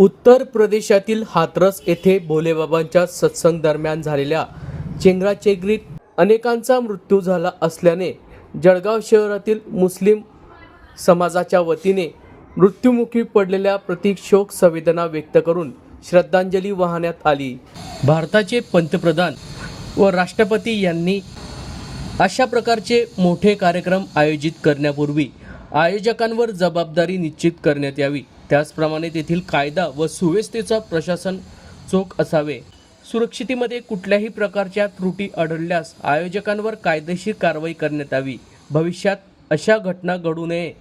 उत्तर प्रदेशातील हाथरस येथे भोलेबाबांच्या सत्संग दरम्यान झालेल्या चेंगराचेंगरीत अनेकांचा मृत्यू झाला असल्याने जळगाव शहरातील मुस्लिम समाजाच्या वतीने मृत्युमुखी पडलेल्या प्रतीक शोक संवेदना व्यक्त करून श्रद्धांजली वाहण्यात आली. भारताचे पंतप्रधान व राष्ट्रपती यांनी अशा प्रकारचे मोठे कार्यक्रम आयोजित करण्यापूर्वी आयोजकांवर जबाबदारी निश्चित करण्यात यावी. त्याचप्रमाणे तेथील कायदा व सुव्यवस्थेचा प्रशासन चोख असावे. सुरक्षितेमध्ये कुठल्याही प्रकारच्या त्रुटी आढळल्यास आयोजकांवर कायदेशीर कारवाई करण्यात यावी. भविष्यात अशा घटना घडू नये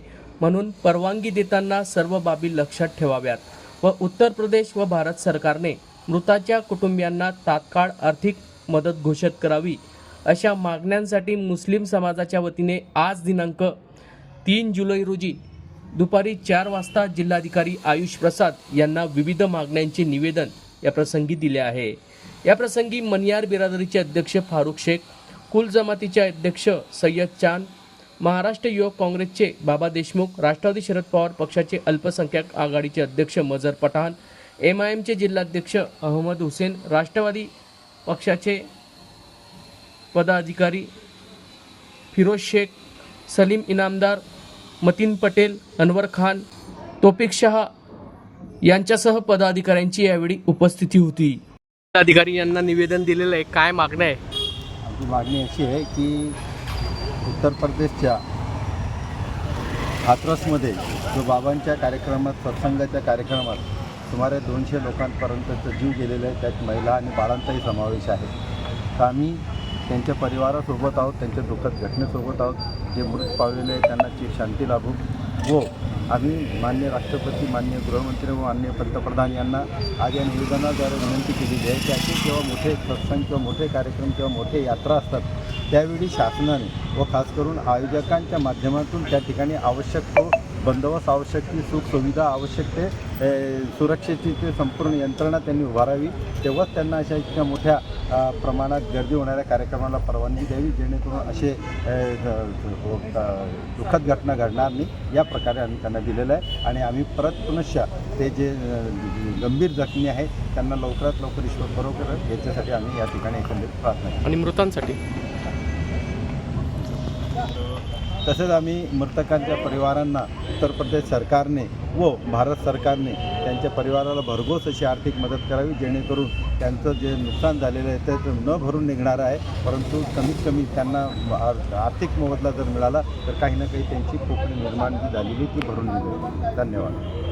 म्हणून परवानगी देताना सर्व बाबी लक्षात ठेवाव्यात व उत्तर प्रदेश व भारत सरकारने मृताच्या कुटुंबियांना तात्काळ आर्थिक मदत घोषित करावी अशा मागण्यांसाठी मुस्लिम समाजाच्या वतीने आज दिनांक तीन जुलै रोजी दुपारी चार वाजता जिल्हाधिकारी आयुष प्रसाद यांना विविध मागण्यांचे निवेदन या प्रसंगी दिले आहे. या प्रसंगी मनियार बिरादरीचे अध्यक्ष फारुख शेख कुल जमातीचे अध्यक्ष सय्यद चांद महाराष्ट्र युवक काँग्रेसचे बाबा देशमुख राष्ट्रवादी शरद पवार पक्षाचे अल्पसंख्याक आघाडीचे अध्यक्ष मजर पठाण एम आय एमचे जिल्हाध्यक्ष अहमद हुसेन राष्ट्रवादी पक्षाचे पदाधिकारी फिरोज शेख सलीम इनामदार मतीन पटेल अनवर खान तोपिक शहा यांच्यासह पदाधिकाऱ्यांची यावेळी उपस्थिती होती. अधिकारी यांना निवेदन दिलेलं आहे. काय मागणं आहे? आमची मागणी अशी आहे की उत्तर प्रदेशच्या हाथरसमध्ये जो बाबांच्या कार्यक्रमात सत्संगाच्या कार्यक्रमात सुमारे दोनशे लोकांपर्यंतचा जीव गेलेला आहे त्यात महिला आणि बाळांचाही समावेश आहे. तर आम्ही त्यांच्या परिवारासोबत आहोत त्यांच्या दुःखद घटनेसोबत आहोत. जे मृत पावलेले आहेत त्यांना शांती लाभू. व आम्ही मान्य राष्ट्रपती मान्य गृहमंत्री व मान्य पंतप्रधान यांना आज या निवेदनाद्वारे विनंती केलेली आहे की असे जेव्हा मोठे सत्संग किंवा मोठे कार्यक्रम किंवा मोठे यात्रा असतात त्यावेळी शासनाने व खास करून आयोजकांच्या माध्यमातून त्या ठिकाणी आवश्यक तो बंदोबस्त आवश्यक ती सुख सुविधा आवश्यक ते सुरक्षेची ते संपूर्ण यंत्रणा त्यांनी उभारावी. तेव्हाच त्यांना अशा इतक्या मोठ्या प्रमाणात गर्दी होणाऱ्या कार्यक्रमाला परवानगी द्यावी जेणेकरून असे दुःखद घटना घडणार नाही. या प्रकारे आम्ही त्यांना दिलेलं आहे. आणि आम्ही परत पुनश्च ते जे गंभीर जखमी आहेत त्यांना लवकरात लवकर ईश्वर बरोबर याच्यासाठी आम्ही या ठिकाणी एकंदरीत प्रार्थना. आणि मृतांसाठी? तसेच आम्ही मृतकांच्या परिवारांना उत्तर प्रदेश सरकारने व भारत सरकारने त्यांच्या परिवाराला भरघोस अशी आर्थिक मदत करावी जेणेकरून त्यांचं जे नुकसान झालेलं आहे ते न भरून निघणारं आहे. परंतु कमीत कमी त्यांना आर्थिक मोबदला जर मिळाला तर काही ना काही त्यांची कोकणी निर्माण जी झालेली ती भरून निघेल. धन्यवाद.